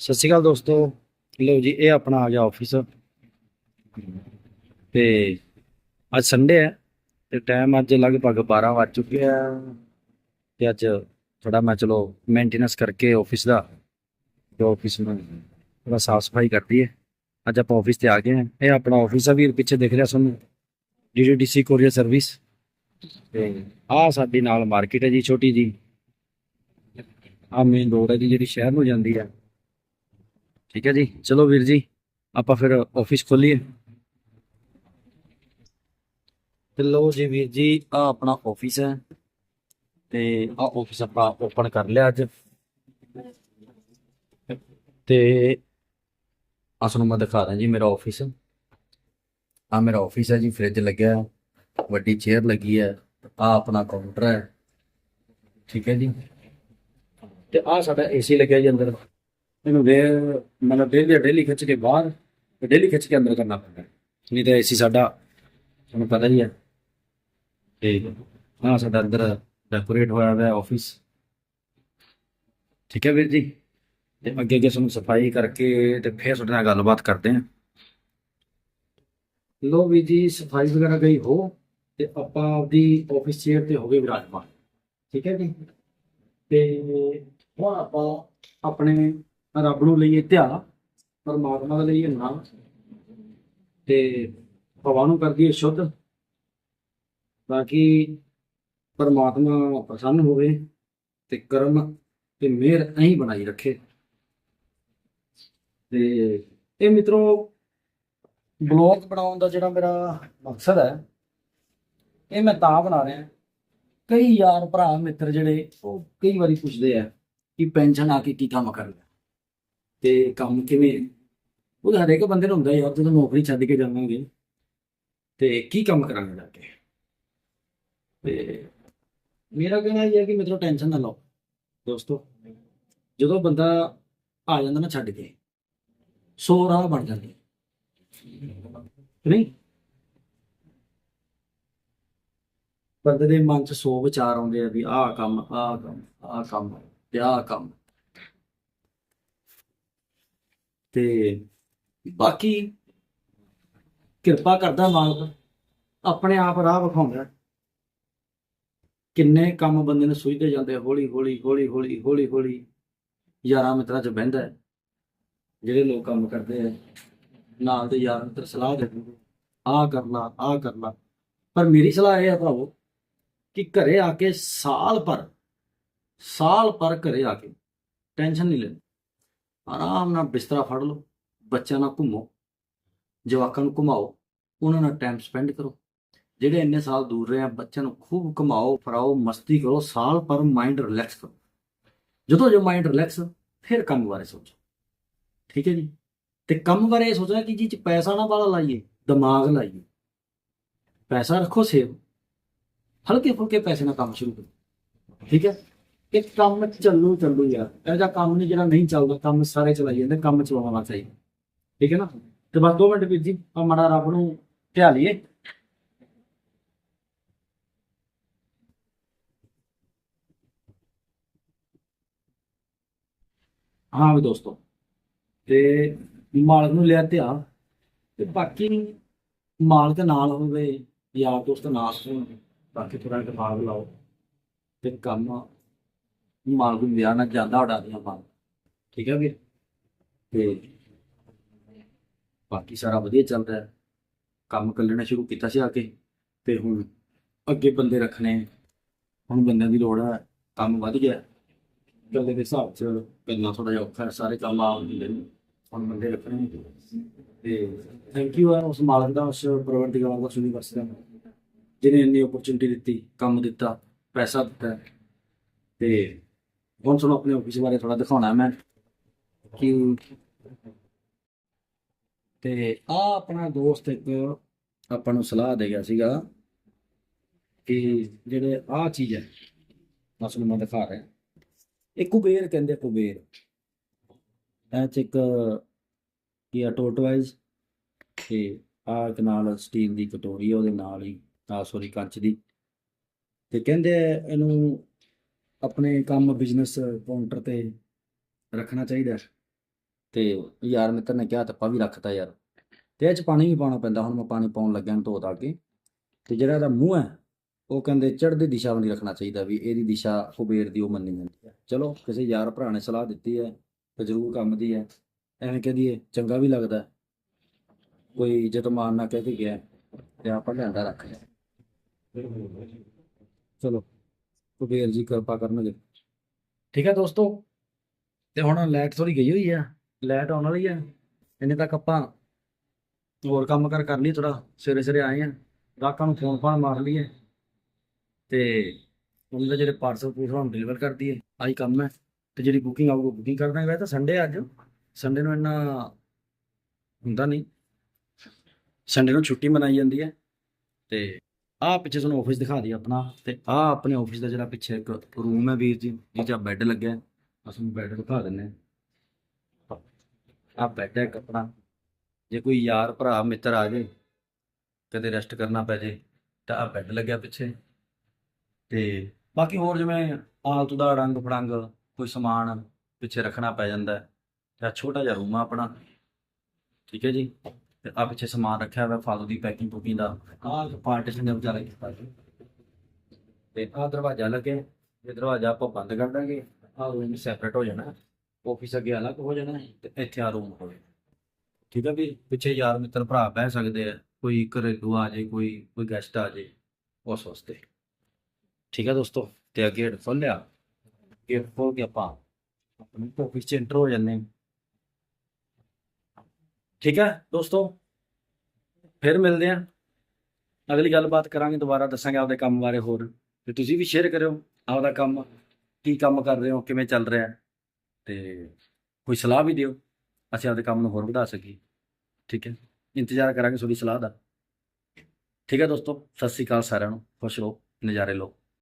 ਸਤਿ ਸ਼੍ਰੀ ਅਕਾਲ ਦੋਸਤੋ। ਲਓ ਜੀ, ਇਹ ਆਪਣਾ ਆ ਗਿਆ ਆਫਿਸ ਤੇ ਅੱਜ ਸੰਡੇ ਹੈ ਤੇ ਟਾਈਮ ਅੱਜ ਲਗਭਗ 12 ਵੱਜ ਚੁੱਕਿਆ ਆ ਤੇ ਅੱਜ ਥੋੜਾ ਮੈਂ ਚਲੋ ਮੇਨਟੇਨੈਂਸ ਕਰਕੇ ਆਫਿਸ ਦਾ, ਤੇ ਆਫਿਸ ਨੂੰ ਥੋੜਾ ਸਾਫ਼ ਸਫ਼ਾਈ ਕਰਦੀ ਹੈ। ਅੱਜ ਆਪਾਂ ਆਫਿਸ ਤੇ ਆ ਗਏ ਹਾਂ। ਇਹ ਆਪਣਾ ਆਫਿਸ ਆ ਵੀਰ, ਪਿੱਛੇ ਦਿਖ ਰਿਹਾ ਤੁਹਾਨੂੰ? ਡੀਡੀਡੀਸੀ ਕੋਰੀਅਰ ਸਰਵਿਸ ਤੇ ਆ ਸਾਡੀ ਨਾਲ ਮਾਰਕੀਟ ਹੈ ਜੀ, ਛੋਟੀ ਜੀ। ਆ ਮੇਨ ਰੋਡ ਹੈ ਜੀ, ਜਿਹੜੀ ਸ਼ਹਿਰ ਨੂੰ ਜਾਂਦੀ ਹੈ। ਠੀਕ ਹੈ ਜੀ। ਚਲੋ ਵੀਰ ਜੀ, ਆਪਾਂ ਫਿਰ ਆਫਿਸ ਖੋਲੀਏ। ਤੇ ਲੋ ਜੀ ਵੀਰ ਜੀ ਆ ਆਪਣਾ ਆਫਿਸ ਹੈ। ਤੇ ਆ ਆਫਿਸ ਆਪਾਂ ਓਪਨ ਕਰ ਲਿਆ ਅੱਜ। ਤੇ ਆ ਤੁਹਾਨੂੰ ਮੈਂ ਦਿਖਾ ਰਿਹਾ ਜੀ ਮੇਰਾ ਆਫਿਸ ਆ ਮੇਰਾ ਆਫਿਸ ਹੈ ਜੀ ਫ੍ਰਿਜ ਲੱਗਿਆ ਹੈ। ਵੱਡੀ ਚੇਅਰ ਲੱਗੀ ਹੈ। ਆ ਆਪਣਾ ਕਾਊਂਟਰ ਹੈ। ਠੀਕ ਹੈ ਜੀ। ਤੇ ਆ ਸਾਡਾ ਏਸੀ ਲੱਗਿਆ ਜੀ ਅੰਦਰ। ਇਹਨੂੰ ਦੇ ਮਤਲਬ ਡੇਲੀ ਡੇਲੀ ਖਿੱਚ ਕੇ ਬਾਹਰ ਤੇ ਡੇਲੀ ਖਿੱਚ ਕੇ ਅੰਦਰ ਕਰਨਾ ਪੈਂਦਾ ਨਹੀਂ ਤਾਂ ਏਸੀ ਸਾਡਾ, ਤੁਹਾਨੂੰ ਪਤਾ ਹੀ ਹੈ। ਤੇ ਆ ਸਾਡਾ ਅੰਦਰ ਡੈਕੋਰੇਟ ਹੋਇਆ ਹੋਇਆ ਆਫਿਸ ਠੀਕ ਹੈ ਵੀਰ ਜੀ? ਤੇ ਅੱਗੇ ਅੱਗੇ ਤੁਹਾਨੂੰ ਸਫ਼ਾਈ ਕਰਕੇ ਤੇ ਫਿਰ ਤੁਹਾਡੇ ਨਾਲ ਗੱਲਬਾਤ ਕਰਦੇ ਹਾਂ। ਲੋ ਵੀ ਜੀ, ਸਫ਼ਾਈ ਵਗੈਰਾ ਗਈ ਹੋ, ਤੇ ਆਪਾਂ ਆਪਦੀ ਆਫਿਸ ਚੇਅਰ ਤੇ ਹੋ ਗਏ ਵਿਰਾਜਮਾਨ। ਠੀਕ ਹੈ ਜੀ? ਤੇ ਹੁਣ ਆਪਾਂ ਆਪਣੇ ਰੱਬ ਨੂੰ ਲਈਏ ਧਿਆ, ਪਰਮਾਤਮਾ ਦੇ ਲਈਏ ਨਾਮ ਤੇ ਹਵਾ ਨੂੰ ਕਰ ਦਈਏ ਸ਼ੁੱਧ ਤਾਂ ਕਿ ਪਰਮਾਤਮਾ ਪ੍ਰਸੰਨ ਹੋਵੇ ਤੇ ਕਰਮ ਤੇ ਮਿਹਰ ਅਹੀਂ ਬਣਾਈ ਰੱਖੇ। ਤੇ ਇਹ ਮਿੱਤਰੋ, ਬਲੌਗ ਬਣਾਉਣ ਦਾ ਜਿਹੜਾ ਮੇਰਾ ਮਕਸਦ ਹੈ, ਇਹ ਮੈਂ ਤਾਂ ਬਣਾ ਰਿਹਾ। ਕਈ ਯਾਰ ਭਰਾ ਮਿੱਤਰ ਜਿਹੜੇ, ਉਹ ਕਈ ਵਾਰੀ ਪੁੱਛਦੇ ਆ ਕਿ ਪੈਨਸ਼ਨ ਆ ਕੇ ਕੀ ਕੰਮ ਕਰਦਾ। ਤੇ ਕੰਮ ਕਿਵੇਂ ਉਹ ਹਰੇਕ ਬੰਦੇ ਨੂੰ ਹੁੰਦਾ ਯਾਰ ਜਦੋਂ ਨੌਕਰੀ ਛੱਡ ਕੇ ਜਾਵਾਂਗੇ। ਤੇ ਕੀ ਕੰਮ ਕਰਾਂਗੇ ਜਾ ਕੇ? ਤੇ ਮੇਰਾ ਕਹਿਣਾ ਇਹ ਹੈ ਕਿ ਮਿੱਤਰੋ ਟੈਨਸ਼ਨ ਨਾ ਲਓ। ਦੋਸਤੋ, ਜਦੋਂ ਬੰਦਾ ਆ ਜਾਂਦਾ ਨਾ ਛੱਡ ਕੇ, ਸੋ ਰਾਹ ਬਣ ਜਾਂਦੇ। ਨਹੀਂ। ਬੰਦੇ ਦੇ ਮਨ 'ਚ ਸੋ ਵਿਚਾਰ ਆਉਂਦੇ ਆ ਵੀ ਆਹ ਕੰਮ ਆਹ ਕੰਮ ਆਹ ਕੰਮ ਤੇ ਆਹ ਕੰਮ। ਤੇ ਬਾਕੀ ਕਿਰਪਾ ਕਰਦਾ ਮਾਲਕ ਆਪਣੇ ਆਪ ਰਾਹ ਵਿਖਾਉਂਦਾ। ਕਿੰਨੇ ਕੰਮ ਬੰਦੇ ਨੂੰ ਸੁਝਦੇ ਜਾਂਦੇ, ਹੌਲੀ ਹੌਲੀ ਹੌਲੀ ਹੌਲੀ ਹੌਲੀ ਹੌਲੀ ਯਾਰਾਂ ਮਿੱਤਰਾਂ 'ਚ ਬਹਿੰਦਾ ਹੈ। ਜਿਹੜੇ ਲੋਕ ਕੰਮ ਕਰਦੇ ਆ, ਨਾਲ ਦੇ ਯਾਰ ਮਿੱਤਰ ਸਲਾਹ ਦਿੰਦੇ, ਆਹ ਕਰ ਲਾ, ਆਹ ਕਰ ਪਰ ਮੇਰੀ ਸਲਾਹ ਇਹ ਹੈ ਭਰਾਵੋ ਕਿ ਘਰੇ ਆ ਕੇ ਸਾਲ ਪਰ ਸਾਲ ਪਰ ਘਰੇ ਆ ਕੇ ਟੈਨਸ਼ਨ ਨਹੀਂ ਲੈਣੀ। ਆਰਾਮ ਨਾਲ ਬਿਸਤਰਾ ਫੜ ਲਓ, ਬੱਚਿਆਂ ਨਾਲ ਘੁੰਮੋ, ਜਵਾਕਾਂ ਨੂੰ ਘੁਮਾਓ, ਉਹਨਾਂ ਨਾਲ ਟਾਈਮ ਸਪੈਂਡ ਕਰੋ। ਜਿਹੜੇ ਇੰਨੇ ਸਾਲ ਦੂਰ ਰਹੇ ਆ, ਬੱਚਿਆਂ ਨੂੰ ਖੂਬ ਘੁਮਾਓ, ਫਰਾਓ, ਮਸਤੀ ਕਰੋ, ਸਾਲ ਪਰ ਮਾਈਂਡ ਰਿਲੈਕਸ ਕਰੋ। ਜਦੋਂ ਜੋ ਮਾਈਂਡ ਰਿਲੈਕਸ ਫਿਰ ਕੰਮ ਬਾਰੇ ਸੋਚੋ। ਠੀਕ ਹੈ ਜੀ? ਤੇ ਕੰਮ ਬਾਰੇ ਇਹ ਸੋਚਣਾ ਕਿ ਜੀ ਚ ਪੈਸਾ ਨਾ ਬਾਲਾ ਲਾਈਏ, ਦਿਮਾਗ ਲਾਈਏ। ਪੈਸਾ ਰੱਖੋ ਸੇਵ। ਹਲਕੇ ਫੁਲਕੇ ਪੈਸੇ ਨਾਲ ਕੰਮ ਸ਼ੁਰੂ ਕਰੋ। ਠੀਕ ਹੈ? ਇਹ ਕੰਮ ਚੱਲੂ ਚੱਲੂ ਯਾਰ। ਇਹ ਜਿਹਾ ਕੰਮ ਨਹੀਂ ਜਿਹੜਾ ਨਹੀਂ ਚੱਲਦਾ, ਕੰਮ ਸਾਰੇ ਚਲਾਈ ਜਾਂਦੇ, ਕੰਮ ਚਲਾਉਣਾ ਚਾਹੀਦਾ। ਠੀਕ ਹੈ ਨਾ? ਤੇ ਬਸ 2 ਮਿੰਟ ਵੀਰ ਜੀ ਆ ਮਾੜਾ ਰੱਬ ਨੂੰ ਧਿਆ ਲਈਏ। ਹਾਂ ਵੀ ਦੋਸਤੋ, ਤੇ ਮਾਲਕ ਨੂੰ ਲਿਆ ਧਿਆ ਤੇ ਬਾਕੀ ਮਾਲਕ ਨਾਲ ਹੋਵੇ, ਯਾਰ ਦੋਸਤ ਨਾਲ ਹੋਣ ਬਾਕੀ ਥੋੜਾ ਦਿਮਾਗ ਲਾਓ, ਤੇ ਕੰਮ ਮਾਲਕ ਨੂੰ ਵਿਆਹ ਨਾਲ ਜਾਂਦਾ ਉਡਾ ਦਿਆਂ ਮਾਲ ਠੀਕ ਹੈ ਵੀਰ? ਤੇ ਬਾਕੀ ਸਾਰਾ ਵਧੀਆ ਚੱਲ ਰਿਹਾ। ਕੰਮ ਕਰ ਲੈਣਾ ਸ਼ੁਰੂ ਕੀਤਾ ਸੀ ਆ ਕੇ, ਤੇ ਹੁਣ ਅੱਗੇ ਬੰਦੇ ਰੱਖਣੇ। ਹੁਣ ਬੰਦਿਆਂ ਦੀ ਲੋੜ ਹੈ ਕੰਮ ਵੱਧ ਗਿਆ। ਗੱਲੇ ਦੇ ਹਿਸਾਬ ਚ ਕਰਨਾ ਥੋੜਾ ਜਿਹਾ ਔਖਾ ਸਾਰੇ ਕੰਮ ਆਪ ਹੁੰਦੇ ਨੇ, ਹੁਣ ਬੰਦੇ ਰੱਖਣੇ ਤੇ ਥੈਂਕ ਯੂ ਹੈ ਉਸ ਮਾਲਕ ਦਾ, ਉਸ ਪ੍ਰਵਰਤੀਗਾਰ ਦਾ, ਉਸ ਯੂਨੀਵਰਸਿਟੀ ਦਾ। ਜਿਹਨੇ ਇੰਨੀ ਓਪਰਚੁਨਿਟੀ ਦਿੱਤੀ, ਕੰਮ ਦਿੱਤਾ, ਪੈਸਾ ਦਿੱਤਾ। ਤੇ ਹੁਣ ਤੁਹਾਨੂੰ ਆਪਣੇ ਆਫਿਸ ਬਾਰੇ ਥੋੜਾ ਦਿਖਾਉਣਾ ਮੈਂ ਕਿ ਤੇ ਆ ਆਪਣਾ ਦੋਸਤ ਇੱਕ ਆਪਾਂ ਨੂੰ ਸਲਾਹ ਦੇ ਗਿਆ ਸੀਗਾ ਕਿ ਜਿਹੜੇ ਆ ਚੀਜ਼ ਹੈ ਮੈਂ ਮੈਂ ਦਿਖਾ ਰਿਹਾ। ਇਹ ਕੁਬੇਰ ਕਹਿੰਦੇ ਕੁਬੇਰ। ਇਹ ਚ ਇੱਕ ਕੀ ਆ ਟੋਟਵਾਈਜ਼ ਤੇ ਆ ਇੱਕ ਨਾਲ ਸਟੀਲ ਦੀ ਕਟੋਰੀ ਉਹਦੇ ਨਾਲ ਹੀ ਆ ਸੋਰੀ ਕੱਚ ਦੀ। ਤੇ ਕਹਿੰਦੇ ਇਹਨੂੰ ਆਪਣੇ ਕੰਮ ਬਿਜ਼ਨਸ ਕਾਊਂਟਰ ਤੇ ਰੱਖਣਾ ਚਾਹੀਦਾ ਹੈ। ਤੇ ਯਾਰ ਮਿੱਤਰ ਨੇ ਕਿਹਾ ਤੱਪਾ ਵੀ ਰੱਖਤਾ ਯਾਰ। ਤੇ ਇਹ ਚ ਪਾਣੀ ਵੀ ਪਾਉਣਾ ਪੈਂਦਾ ਹੁਣ ਮੈਂ ਪਾਣੀ ਪਾਉਣ ਲੱਗਿਆ ਨੂੰ ਧੋ ਧਾ ਕੇ ਤੇ ਜਿਹੜਾ ਇਹਦਾ ਮੂੰਹ ਹੈ ਉਹ ਕਹਿੰਦੇ ਚੜ੍ਹਦੀ ਦਿਸ਼ਾ ਵੱਲ ਨਹੀਂ ਰੱਖਣਾ ਚਾਹੀਦਾ ਵੀ ਇਹਦੀ ਦਿਸ਼ਾ ਕੁਬੇਰ ਦੀ ਉਹ ਮੰਨੀ ਜਾਂਦੀ ਹੈ। ਚਲੋ ਕਿਸੇ ਯਾਰ ਭਰਾ ਨੇ ਸਲਾਹ ਦਿੱਤੀ ਹੈ ਤੇ ਜ਼ਰੂਰ ਕੰਮ ਦੀ ਹੈ। ਐਵੇਂ ਕਹਦੀਏ ਚੰਗਾ ਵੀ ਲੱਗਦਾ ਹੈ। ਕੋਈ ਇੱਜ਼ਤ ਮਾਨ ਨਾ ਕਹਿ ਕੇ ਗਿਆ ਤੇ ਆਪਾਂ ਲਿਆਂਦਾ ਰੱਖ ਲਿਆ। ਚਲੋ। ਕੁਬੇਰ ਜੀ ਕਿਰਪਾ ਕਰਨਗੇ। ਠੀਕ ਹੈ ਦੋਸਤੋ, ਤੇ ਹੁਣ ਲਾਈਟ ਥੋੜੀ ਗਈ ਹੋਈ ਆ, ਲਾਈਟ ਆਉਣ ਵਾਲੀ ਆ, ਇੰਨੇ ਤੱਕ ਆਪਾਂ ਹੋਰ ਕੰਮ ਕਰ ਕਰ ਲਈ ਥੋੜਾ ਸਵੇਰੇ ਸਵੇਰੇ ਆਏ ਆ, ਗਾਹਕਾਂ ਨੂੰ ਫੋਨ ਫਾਨ ਮਾਰ ਲਈਏ, ਤੇ ਉਹਨਾਂ ਦੇ ਜਿਹੜੇ ਪਾਰਸਲ ਪੂਰਸਲ ਹੁਣ ਡਿਲੀਵਰ ਕਰ ਦਈਏ, ਆਹੀ ਕੰਮ ਹੈ, ਤੇ ਜਿਹੜੀ ਬੁਕਿੰਗ ਆਊਗੀ ਬੁਕਿੰਗ ਕਰ ਦਾਂਗੇ, ਵੈਸੇ ਤਾਂ ਸੰਡੇ ਅੱਜ ਸੰਡੇ ਨੂੰ ਇੰਨਾ ਹੁੰਦਾ ਨਹੀਂ ਸੰਡੇ ਨੂੰ ਛੁੱਟੀ ਮਨਾਈ ਜਾਂਦੀ ਹੈ, ਤੇ ਆਹ ਪਿੱਛੇ ਤੁਹਾਨੂੰ ਆਫਿਸ ਦਿਖਾ ਦਈਏ ਆਪਣਾ ਤੇ ਆਹ ਆਪਣੇ ਆਫਿਸ ਦਾ ਜਿਹੜਾ ਪਿੱਛੇ ਇੱਕ ਰੂਮ ਹੈ ਵੀਰ ਜੀ ਜਿਹਦੇ ਬੈੱਡ ਲੱਗਿਆ। ਅਸੀਂ ਬੈੱਡ ਦਿਖਾ ਦਿੰਨੇ ਆ ਆਹ ਬੈੱਡ ਹੈ ਇੱਕ ਆਪਣਾ। ਜੇ ਕੋਈ ਯਾਰ, ਭਰਾ, ਮਿੱਤਰ ਆ ਜਾਏ ਕਦੇ ਰੈਸਟ ਕਰਨਾ ਪੈ ਜੇ, ਤਾਂ ਆਹ ਬੈੱਡ ਲੱਗਿਆ ਪਿੱਛੇ। ਤੇ ਬਾਕੀ ਹੋਰ ਜਿਵੇਂ ਆਲਤੂ ਦਾ ਰੰਗ ਫੜੰਗ ਕੋਈ ਸਮਾਨ ਪਿੱਛੇ ਰੱਖਣਾ ਪੈ ਜਾਂਦਾ ਹੈ। ਤੇ ਛੋਟਾ ਜਿਹਾ ਰੂਮ ਆ ਆਪਣਾ। ਠੀਕ ਹੈ ਜੀ। ਆ ਪਿੱਛੇ ਸਮਾਨ ਰੱਖਿਆ ਹੋਇਆ, ਫਾਲਤੂ ਦੀ ਪੈਕਿੰਗ ਪੂਕਿੰਗ ਦਾ। ਆਹ ਪਾਰਟੀਸ਼ਨ ਦੇ ਵਿਚਾਲੇ ਕੀਤਾ ਜੀ ਤੇ ਆਹ ਦਰਵਾਜ਼ਾ ਲੱਗੇ ਇਹ ਦਰਵਾਜ਼ਾ ਆਪਾਂ ਬੰਦ ਕਰ ਦਾਂਗੇ, ਆਹ ਰੂਮ ਸੈਪਰੇਟ ਹੋ ਜਾਣਾ ਆਫਿਸ ਅੱਗੇ ਅਲੱਗ ਹੋ ਜਾਣਾ, ਤੇ ਇੱਥੇ ਆ ਰੂਮ ਹੋਵੇ। ਠੀਕ ਹੈ ਵੀ ਪਿੱਛੇ ਯਾਰ ਮਿੱਤਰ ਭਰਾ ਬਹਿ ਸਕਦੇ ਆ, ਕੋਈ ਘਰੇਲੂ ਆ ਜੇ, ਕੋਈ ਕੋਈ ਗੈਸਟ ਆ ਜੇ, ਉਸ ਵਾਸਤੇ। ਠੀਕ ਹੈ ਦੋਸਤੋ, ਤੇ ਆ ਗੇਟ ਖੋਲਿਆ ਗੇਟ ਖੋਲ ਕੇ ਆਪਾਂ ਆਪਣੇ ਆਫਿਸ ਚ ਐਂਟਰ ਹੋ ਜਾਂਦੇ ਠੀਕ ਹੈ ਦੋਸਤੋ ਫਿਰ ਮਿਲਦੇ ਹਾਂ। ਅਗਲੀ ਗੱਲਬਾਤ ਕਰਾਂਗੇ ਦੁਬਾਰਾ ਦੱਸਾਂਗੇ ਆਪਦੇ ਕੰਮ ਬਾਰੇ ਹੋਰ। ਤੇ ਤੁਸੀਂ ਵੀ ਸ਼ੇਅਰ ਕਰਿਓ ਆਪਦਾ ਕੰਮ ਕੀ ਕੰਮ ਕਰ ਰਹੇ ਹੋ ਕਿਵੇਂ ਚੱਲ ਰਿਹਾ ਹੈ, ਤੇ ਕੋਈ ਸਲਾਹ ਵੀ ਦਿਓ ਅਸੀਂ ਆਪਦੇ ਕੰਮ ਨੂੰ ਹੋਰ ਵਧਾ ਸਕੀਏ। ਠੀਕ ਹੈ ਇੰਤਜ਼ਾਰ ਕਰਾਂਗੇ ਤੁਹਾਡੀ ਸਲਾਹ ਦਾ। ਠੀਕ ਹੈ ਦੋਸਤੋ ਸਤਿ ਸ੍ਰੀ ਅਕਾਲ ਸਾਰਿਆਂ ਨੂੰ ਖੁਸ਼ ਰਹੋ ਨਜ਼ਾਰੇ ਲਓ।